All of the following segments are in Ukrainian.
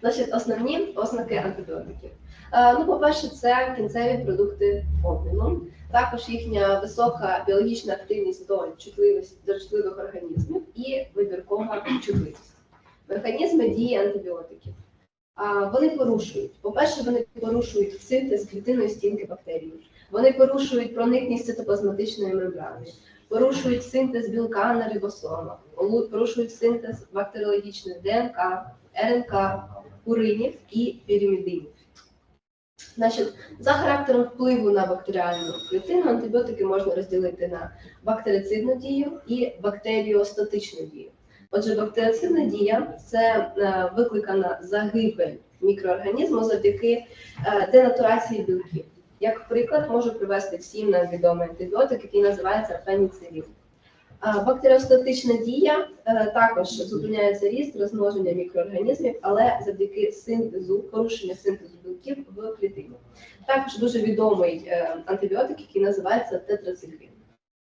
Значить, основні ознаки антибіотиків. Е, Ну, по-перше, це кінцеві продукти обміну, також їхня висока біологічна активність до чутливості до чутливих організмів і вибіркова чутливість. Механізми дії антибіотиків. Вони порушують. По-перше, вони порушують синтез клітинної стінки бактерій. Вони порушують проникність цитоплазматичної мембрани, порушують синтез білка на рибосомах, порушують синтез бактеріологічної ДНК, РНК, пуринів і піримідинів. Значить, за характером впливу на бактеріальну клітину антибіотики можна розділити на бактерицидну дію і бактеріостатичну дію. Отже, бактерицидна дія це е, викликана загибель мікроорганізму завдяки е, денатурації білків. Як приклад, можу привести всім нам відомий антибіотик, який називається пеніцилін. Бактеріостатична дія е, також зупиняється ріст розмноження мікроорганізмів, але завдяки синтезу, порушення синтезу білків в клітині. Також дуже відомий е, антибіотик, який називається тетрациклін.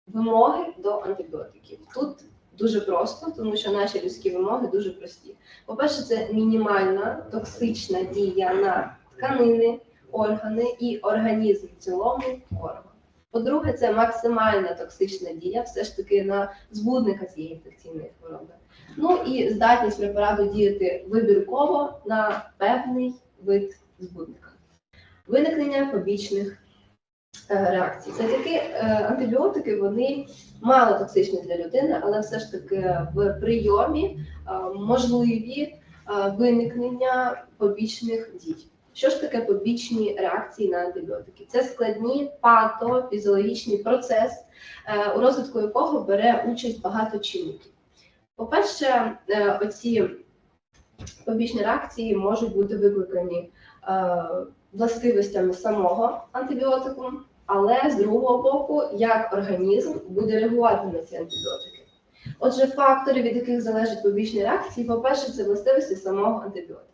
Вимоги до антибіотиків. Тут дуже просто, тому що наші людські вимоги дуже прості. По-перше, це мінімальна токсична дія на тканини, органи і організм в цілому хворого. По-друге, це максимальна токсична дія, все ж таки на збудника цієї інфекційної хвороби. Ну і здатність препарату діяти вибірково на певний вид збудника. Виникнення побічних е, реакцій. Такі е, антибіотики, вони мало токсичні для людини, але все ж таки в прийомі е, можливі виникнення побічних дій. Що ж таке побічні реакції на антибіотики? Це складні патофізіологічний процес, е, у розвитку якого бере участь багато чинників. По-перше, е, оці побічні реакції можуть бути викликані е, властивостями самого антибіотику, але з другого боку, як організм буде реагувати на ці антибіотики. Отже, фактори, від яких залежать побічні реакції, по-перше, це властивості самого антибіотика.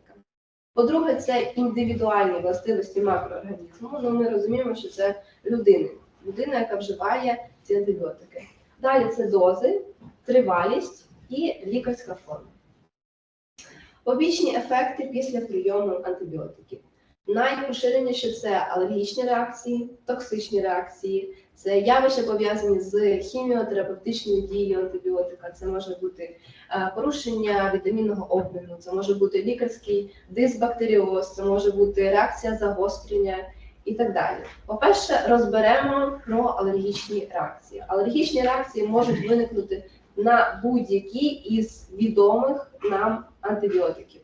По-друге, це індивідуальні властивості макроорганізму. Ну, ми розуміємо, що це людина, людина, яка вживає ці антибіотики. Далі це дози, тривалість і лікарська форма. Побічні ефекти після прийому антибіотиків. Найпоширеніше це алергічні реакції, токсичні реакції, це явища пов'язані з хіміотерапевтичною дією антибіотика. Це може бути е, порушення вітамінного обміну, це може бути лікарський дисбактеріоз, це може бути реакція загострення і так далі. По-перше, розберемо про алергічні реакції. Алергічні реакції можуть виникнути на будь-які із відомих нам антибіотиків.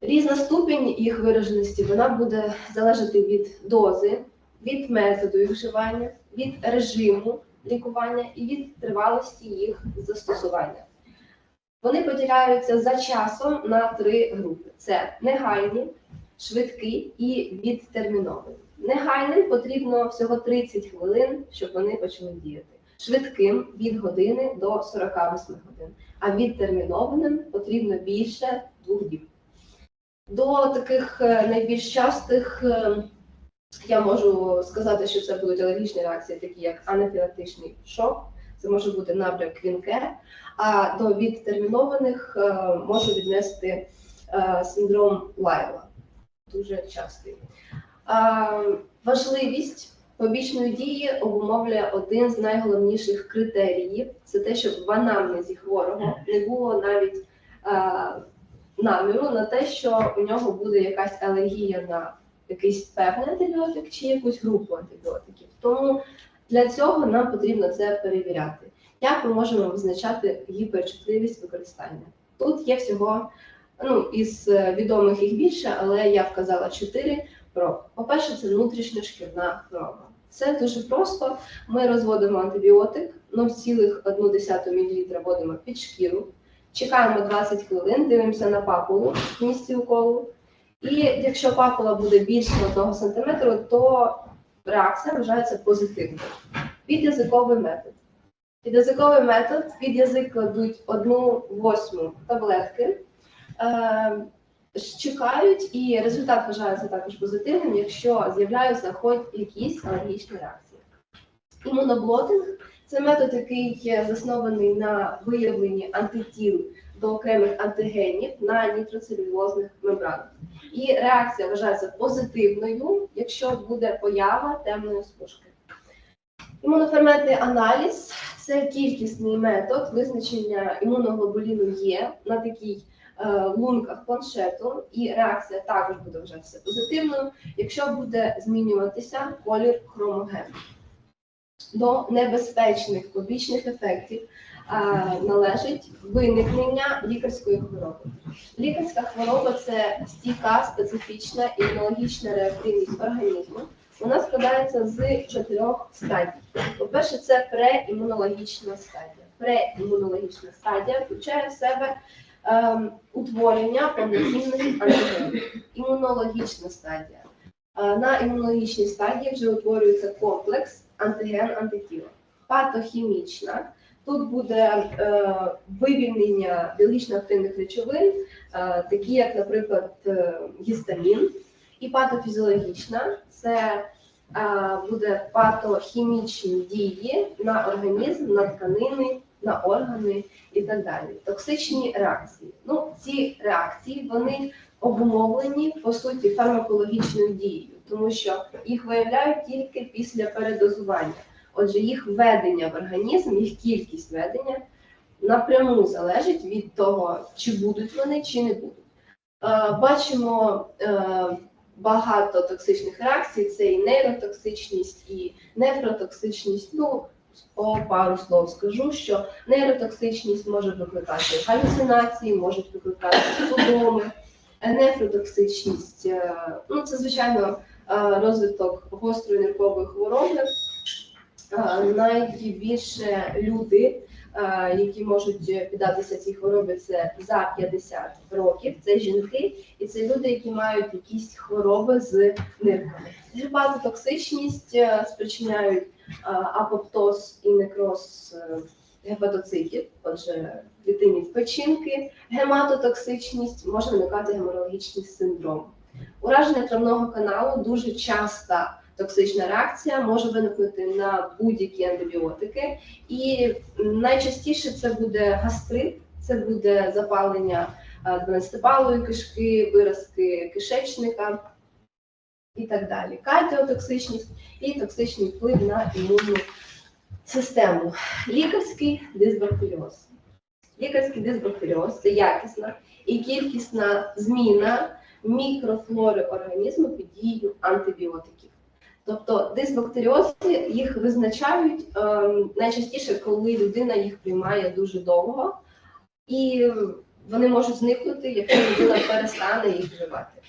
Різна ступінь їх вираженості вона буде залежати від дози, від методу їх вживання, від режиму лікування і від тривалості їх застосування. Вони поділяються за часом на три групи: це негайні, швидкі і відтерміновані. Негайним потрібно всього 30 хвилин, щоб вони почали діяти. Швидким від години до 48 годин, а відтермінованим потрібно більше двох діб. До таких е, найбільш частих е, я можу сказати, що це будуть алергічні реакції, такі як анафілактичний шок, це може бути набряк квінке, а до відтермінованих е, можу віднести е, синдром Лайла, дуже частий. Важливість побічної дії обумовлює один з найголовніших критеріїв це те, щоб в анамнезі хворого не було навіть е, наміру на те, що у нього буде якась алергія на якийсь певний антибіотик чи якусь групу антибіотиків. Тому для цього нам потрібно це перевіряти. Як ми можемо визначати гіперчутливість використання? Тут є всього ну, із е, відомих їх більше, але я вказала чотири про. По-перше, це внутрішньошкірна хвороба. Це дуже просто. Ми розводимо антибіотик, 0,1 мл вводимо під шкіру, чекаємо 20 хвилин, дивимося на папулу в місці уколу. І якщо папула буде більше 1 см, то реакція вважається позитивною. Підязиковий метод. Підязиковий метод під язик кладуть одну восьму таблетки, е, чекають, і результат вважається також позитивним, якщо з'являються хоч якісь алергічні реакції. Імуноблотинг це метод, який заснований на виявленні антитіл до окремих антигенів на нітроцелюлозних мембранах. І реакція вважається позитивною, якщо буде поява темної смужки. Імуноферментний аналіз це кількісний метод визначення імуноглобуліну Є на такій е, лунках планшету, і реакція також буде вважатися позитивною, якщо буде змінюватися колір хромогену. До небезпечних побічних ефектів е, належить виникнення лікарської хвороби. Лікарська хвороба це стійка, специфічна імунологічна реактивність організму. Вона складається з чотирьох стадій. По-перше, це преімунологічна стадія. Преімунологічна стадія включає в себе ем, утворення повноцінних антигенів. Імунологічна стадія. Е, на імунологічній стадії вже утворюється комплекс антиген-антитіла. Патохімічна. Тут буде е, вивільнення біологічно активних речовин, е, такі як, наприклад, е, гістамін, і патофізіологічна це е, буде патохімічні дії на організм, на тканини, на органи і так далі. Токсичні реакції. Ну, ці реакції вони обумовлені по суті фармакологічною дією, тому що їх виявляють тільки після передозування. Отже, їх введення в організм, їх кількість введення напряму залежить від того, чи будуть вони, чи не будуть. Е, Бачимо е, багато токсичних реакцій: це і нейротоксичність, і нефротоксичність. Ну, по пару слов скажу, що нейротоксичність може викликати галюцинації, можуть викликати судоми, Е, нефротоксичність. Ну, це звичайно розвиток гострої ниркової хвороби. Е, Найбільше люди, е, які можуть піддатися цій хворобі, це за 50 років. Це жінки, і це люди, які мають якісь хвороби з нирками. Гепатотоксичність е, спричиняють апоптоз і некроз гепатоцитів, отже, клітинів печінки, гематотоксичність може виникати геморагічний синдром. Ураження травного каналу дуже часта токсична реакція може виникнути на будь-які антибіотики, і найчастіше це буде гастрит, це буде запалення 12-палої кишки, виразки кишечника і так далі. Кардіотоксичність і токсичний вплив на імунну систему. Лікарський дисбактеріоз. Лікарський дисбактеріоз це якісна і кількісна зміна мікрофлори організму під дією антибіотиків. Тобто дисбактеріози їх визначають ем, найчастіше, коли людина їх приймає дуже довго, і вони можуть зникнути, якщо людина перестане їх вживати.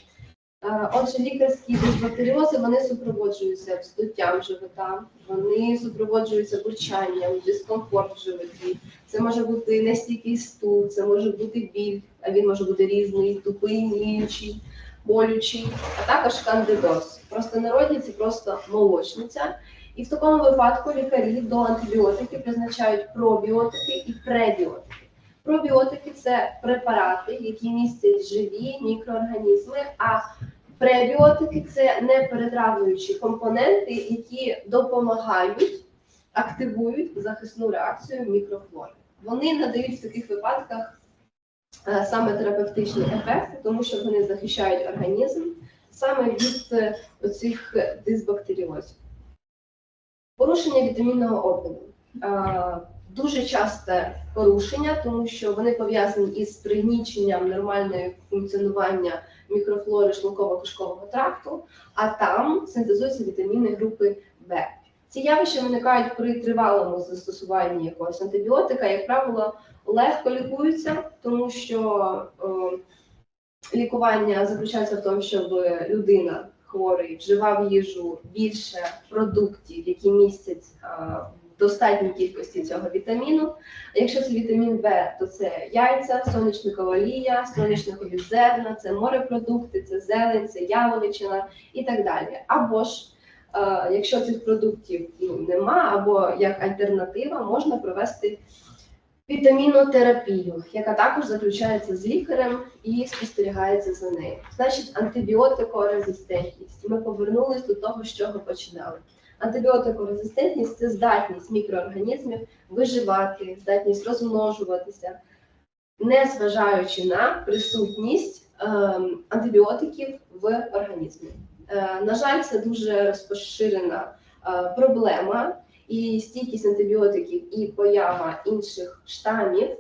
Е, Отже, лікарські дисбактеріози вони супроводжуються вздуттям живота, вони супроводжуються бурчанням, дискомфорт в животі. Це може бути нестійкий стул, це може бути біль, а він може бути різний, тупий, ніючий, болючий, а також кандидоз. Просто народі це просто молочниця. І в такому випадку лікарі до антибіотиків призначають пробіотики і пребіотики. Пробіотики це препарати, які містять живі мікроорганізми, а пребіотики це неперетравлюючі компоненти, які допомагають, активують захисну реакцію мікрофлори. Вони надають в таких випадках саме терапевтичні ефекти, тому що вони захищають організм саме від е, оцих дисбактеріозів. Порушення вітамінного обміну. Е, Дуже часте порушення, тому що вони пов'язані із пригніченням нормального функціонування мікрофлори шлунково-кишкового тракту, а там синтезуються вітаміни групи В. Ці явища виникають при тривалому застосуванні якогось антибіотика, як правило, легко лікуються, тому що е, лікування заключається в тому, щоб людина хворий вживав їжу більше продуктів, які містять е, достатній кількості цього вітаміну. Якщо це вітамін В, то це яйця, соняшникова олія, соняшникові зерна, це морепродукти, це зелень, це яловичина і так далі. Або ж якщо цих продуктів ну, нема, або як альтернатива, можна провести вітамінотерапію, яка також заключається з лікарем і спостерігається за нею. Значить, антибіотикорезистентність. Ми повернулись до того, з чого починали. Антибіотикорезистентність це здатність мікроорганізмів виживати, здатність розмножуватися, незважаючи на присутність ем, антибіотиків в організмі. Е, на жаль, це дуже розпоширена е, проблема, і стійкість антибіотиків і поява інших штамів е,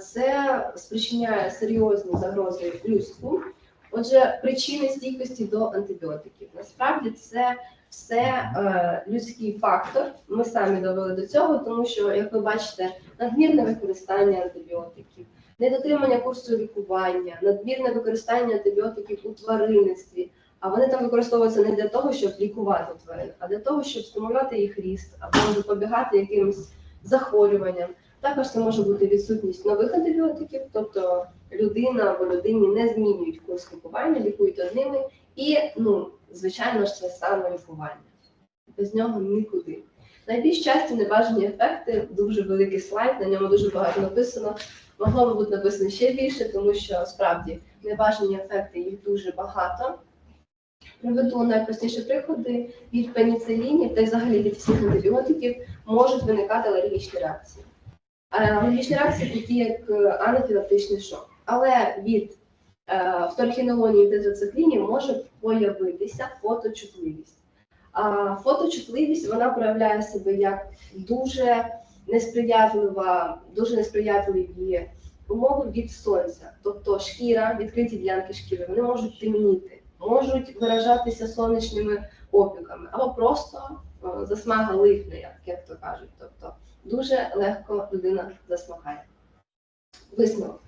це спричиняє серйозні загрози людству. Отже, причини стійкості до антибіотиків. Насправді це все е, людський фактор. Ми самі довели до цього, тому що, як ви бачите, надмірне використання антибіотиків, недотримання курсу лікування, надмірне використання антибіотиків у тваринництві. А вони там використовуються не для того, щоб лікувати тварин, а для того, щоб стимулювати їх ріст або запобігати якимось захворюванням. Також це може бути відсутність нових антибіотиків, тобто людина або людині не змінюють курс лікування, лікують одними, і ну, звичайно ж, це самолікування. Без нього нікуди. Найбільш часті небажані ефекти, дуже великий слайд, на ньому дуже багато написано. Могло би бути написано ще більше, тому що справді небажані ефекти їх дуже багато. Приведу найпростіші приклади від пеніцилінів та взагалі від всіх антибіотиків можуть виникати алергічні реакції. Е, Алергічні реакції такі, як е, анафілактичний шок. Але від е, вторхінолонії та тетрациклінів може появитися фоточутливість. А фоточутливість вона проявляє себе як дуже несприятлива, дуже несприятливі умови від сонця. Тобто шкіра, відкриті ділянки шкіри, вони можуть темніти, можуть виражатися сонячними опіками, або просто е, засмага липне, як, то кажуть. Тобто дуже легко людина засмагає. Висновок.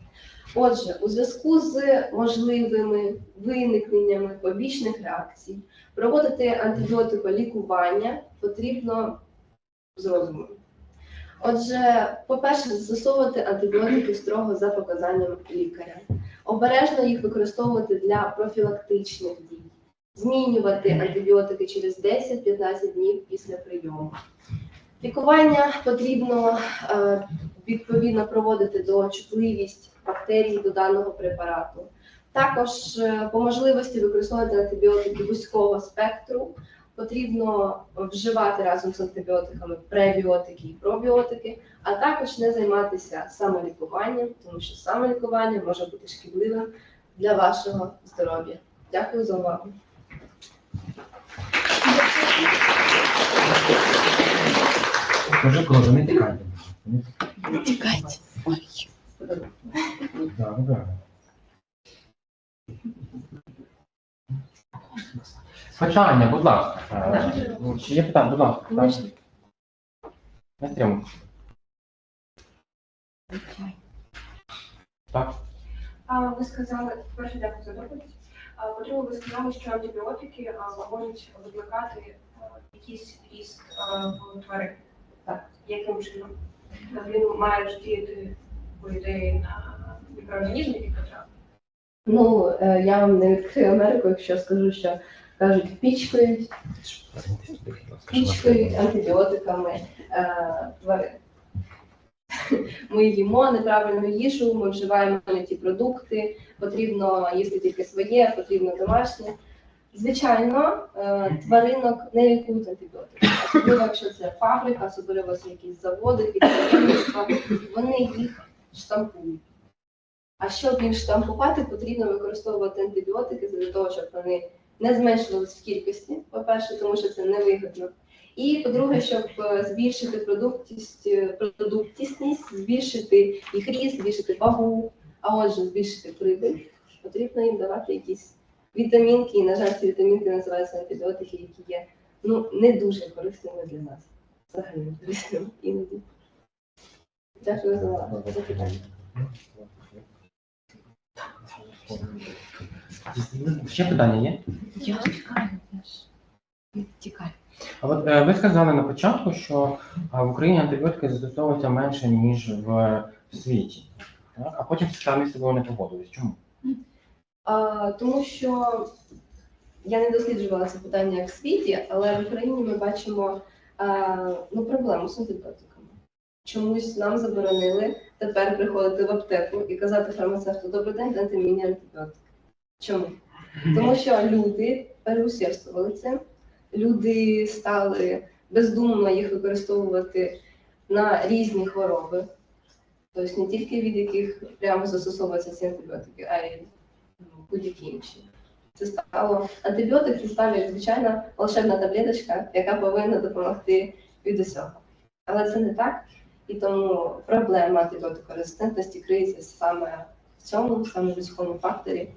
Отже, у зв'язку з можливими виникненнями побічних реакцій проводити антибіотиколікування потрібно з розумом. Отже, по-перше, застосовувати антибіотики строго за показанням лікаря, обережно їх використовувати для профілактичних дій, змінювати антибіотики через 10-15 днів після прийому. Лікування потрібно е, відповідно проводити до чутливість бактерій до даного препарату. Також е, по можливості використовувати антибіотики вузького спектру. Потрібно вживати разом з антибіотиками пребіотики і пробіотики, а також не займатися самолікуванням, тому що самолікування може бути шкідливим для вашого здоров'я. Дякую за увагу. Скажи, коли не тікайте. Чекайте. Ой. Да, да. Питання, будь ласка. Е, Чи є питання, будь ласка. Не стримуйся. Так. А ви сказали, перше дякую за доповідь. А по-друге, ви сказали, що антибіотики а, можуть викликати а, якийсь ріст а, в тварин. Так. Яким чином? Він має ж діяти, по ідеї, на мікроорганізми, які потрапили. Ну, е, я вам не відкрию Америку, якщо скажу, що кажуть, пічкають, пічкають антибіотиками е, тварин. Ми їмо неправильну їжу, ми вживаємо не ті продукти, потрібно їсти тільки своє, потрібно домашнє. Звичайно, е, тваринок не лікують антибіотики, особливо якщо це фабрика, особливо якісь заводи, підприємства, вони їх штампують. А щоб їх штампувати, потрібно використовувати антибіотики для того, щоб вони не зменшувалися в кількості, по-перше, тому що це невигідно. І по-друге, щоб е, збільшити продуктість, е, продуктісність, збільшити їх ріст, збільшити вагу, а отже, збільшити прибиль, потрібно їм давати якісь вітамінки. І, на жаль, ці вітамінки називаються антибіотики, які є ну, не дуже корисними для нас. Взагалі не корисними іноді. Дякую за увагу. Ще питання є? Я чекаю теж. А от е, ви сказали на початку, що в Україні антибіотики застосовуються менше, ніж в світі. Так? А потім самі з собою не погодились. Чому? А, тому що я не досліджувала це питання як в світі, але в Україні ми бачимо а, ну, проблему з антибіотиками. Чомусь нам заборонили тепер приходити в аптеку і казати фармацевту добрий день, дайте мені антибіотик. Чому? Тому що люди переусердствували цим, люди стали бездумно їх використовувати на різні хвороби. Тобто не тільки від яких прямо застосовуються ці антибіотики, а й ну, будь-які інші. Це стало антибіотик це як звичайна волшебна таблеточка, яка повинна допомогти від усього. Але це не так, і тому проблема антибіотикорезистентності криється саме в цьому, саме в людському факторі.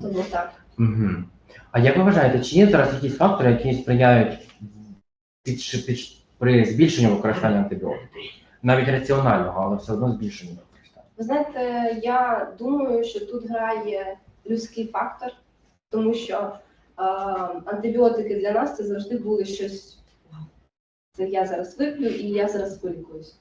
Тому так. Угу. А як ви вважаєте, чи є зараз якісь фактори, які сприяють під, під, при збільшенню використання антибіотиків? Навіть раціонального, але все одно збільшенню використання. Ви знаєте, я думаю, що тут грає людський фактор, тому що е, антибіотики для нас це завжди були щось. Це я зараз вип'ю і я зараз вилікуюсь.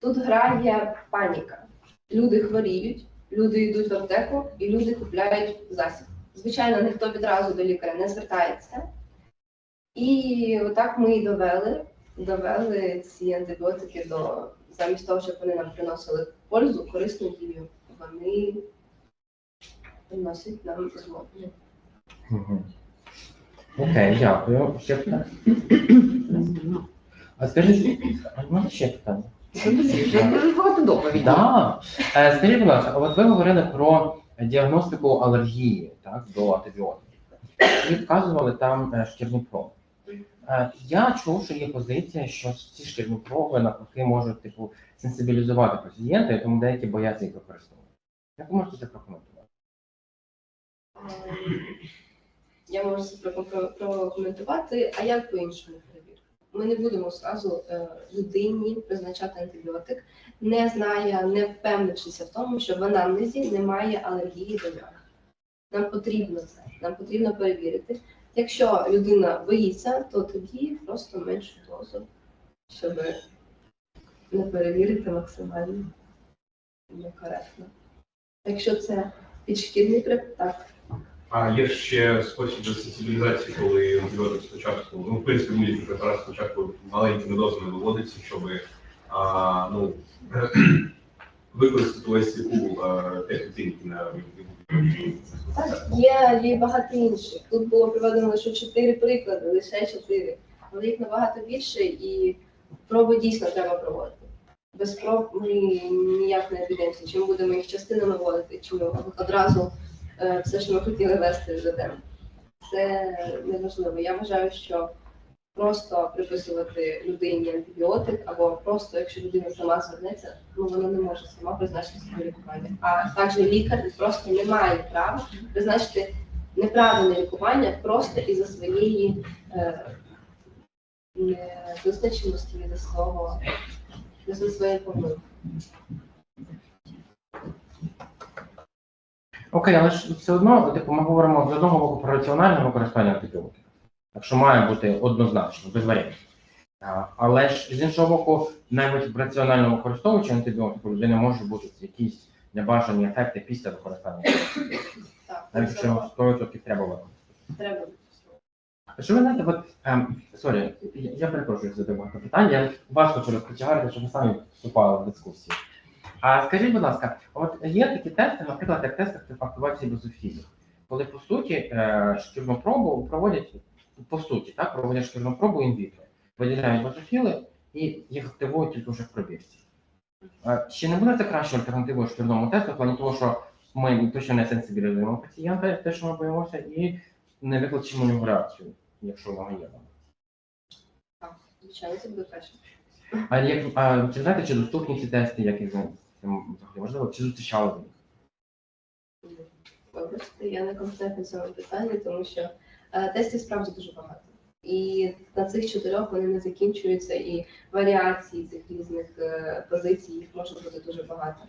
Тут грає паніка. Люди хворіють, люди йдуть в аптеку і люди купляють засіб. Звичайно, ніхто відразу до лікаря не звертається. І отак ми і довели, довели ці антибіотики до замість того, щоб вони нам приносили пользу, корисну дію, вони приносять нам зло. Угу. Окей, дякую. Ще питання? А скажіть, а в мене ще питання. Дуже багато доповідей. Да. Е, Скажіть, будь ласка, от ви говорили про діагностику алергії так, до антибіотиків. Ви вказували там е, шкірні проби. Е, Я чув, що є позиція, що ці шкірні проби навпаки можуть типу сенсибілізувати пацієнта, і тому деякі бояться їх використовувати. Як ви можете це прокоментувати? Ем, Я можу це прокоментувати, а як по-іншому перевірити? Ми не будемо зразу е, людині призначати антибіотик, не знає, не впевнившися в тому, що в анамнезі немає алергії до нього. Нам потрібно це, нам потрібно перевірити. Якщо людина боїться, то тоді просто меншу дозу, щоб не перевірити максимально некоректно. Якщо це підшкірний препарат. А є ще спосіб десенсибілізації, коли антибіотик спочатку, ну, в принципі, будь-який препарат спочатку маленькими дозами виводиться, щоб а, ну, використати весь цей пул на Так, є, є багато інших. Тут було приведено лише чотири приклади, лише чотири. Але їх набагато більше і проби дійсно треба проводити. Без проб ми ніяк не обійдемося. Чи ми будемо їх частинами вводити, чи ми одразу е, все, що ми хотіли вести, ведемо. Це неважливо. Я вважаю, що просто приписувати людині антибіотик, або просто, якщо людина сама звернеться, ну вона не може сама призначити собі лікування. А також лікар просто не має права призначити неправильне лікування просто із-за своєї е, невизначеності від свого від своєї помилки. Окей, але ж все одно, типу, ми говоримо з одного боку про раціональне використання антибіотиків. Так що має бути однозначно, без варіантів. Але ж з іншого боку, навіть в раціонально використовуючи антибіотики, у людини можуть бути якісь небажані ефекти після використання. Навіть якщо 100% треба використати. треба. Що ви знаєте, от, ем, сорі, я, перепрошую за багато питань, я вас хочу розпочати, щоб ви самі вступали в дискусію. А скажіть, будь ласка, от є такі тести, наприклад, як тест активації базофілів, коли по суті е, шкірну пробу проводять, по суті, так, проводять шкірну пробу інвітро, виділяють базофіли і їх активують тільки вже в пробірці. Е, Чи не буде це кращою альтернативою шкірному тесту, в плані того, що ми точно не сенсибілізуємо пацієнта, те, що ми боїмося, і не викличемо у нього реакцію, якщо вона є. Так, звичайно, це буде краще. А як а, чи знаєте, чи доступні ці тести, як і їх знайти? Можливо, чи зустрічали ви їх? Вибачте, я не компетентна в цьому питанні, тому що е, тестів справді дуже багато. І на цих чотирьох вони не закінчуються, і варіацій цих різних е, позицій їх може бути дуже багато.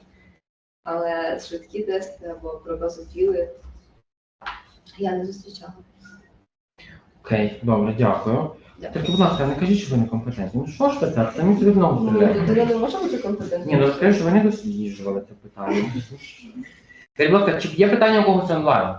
Але швидкі тести або про базофіли я не зустрічала. Окей, добре, дякую. Тільки, будь ласка, не кажіть, що ви не компетентні. Ну що ж ви так? Це мені собі знову Ну, я не може бути Ні, ну розкажи, що ви не досліджували це питання. Скажіть, будь ласка, чи є питання у когось онлайн?